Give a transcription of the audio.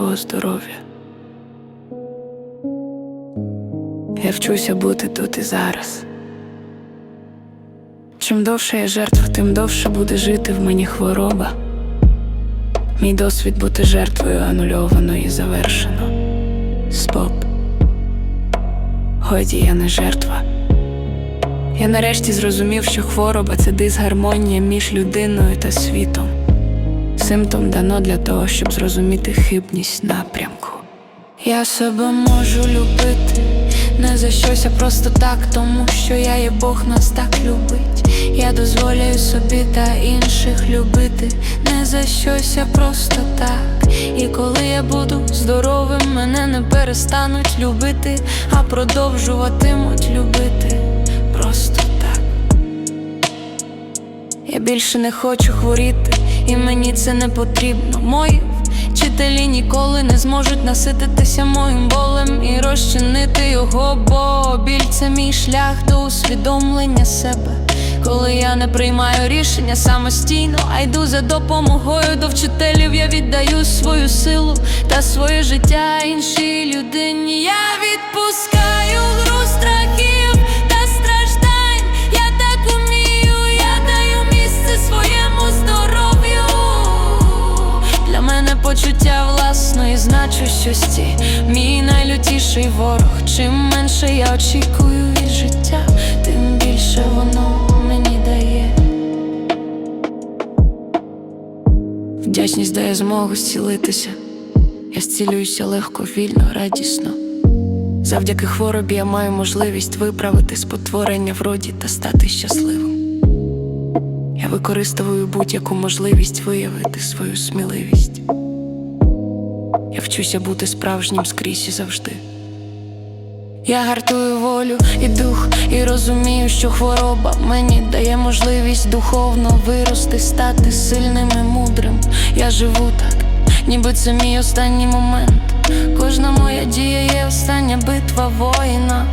свого здоров'я. Я вчуся бути тут і зараз. Чим довше я жертва, тим довше буде жити в мені хвороба. Мій досвід бути жертвою анульовано і завершено. Стоп. Годі я не жертва. Я нарешті зрозумів, що хвороба це дисгармонія між людиною та світом. Симптом дано для того, щоб зрозуміти хибність напрямку. Я себе можу любити, не за щось, а просто так, тому що я є Бог нас так любить. Я дозволяю собі та інших любити, не за щось, а просто так. І коли я буду здоровим, мене не перестануть любити, а продовжуватимуть любити більше не хочу хворіти, і мені це не потрібно. Мої вчителі ніколи не зможуть насититися моїм болем і розчинити його, бо біль це мій шлях до усвідомлення себе. Коли я не приймаю рішення самостійно, а йду за допомогою до вчителів, я віддаю свою силу та своє життя іншій людині. Я відпускаю значущості, мій найлютіший ворог. Чим менше я очікую від життя, тим більше воно мені дає. Вдячність дає змогу зцілитися. Я зцілююся легко, вільно, радісно. Завдяки хворобі я маю можливість виправити спотворення в роді та стати щасливим. Я використовую будь-яку можливість виявити свою сміливість. Вчуся бути справжнім скрізь і завжди. Я гартую волю і дух, і розумію, що хвороба мені дає можливість духовно вирости, стати сильним і мудрим. Я живу так, ніби це мій останній момент. Кожна моя дія є остання битва воїна.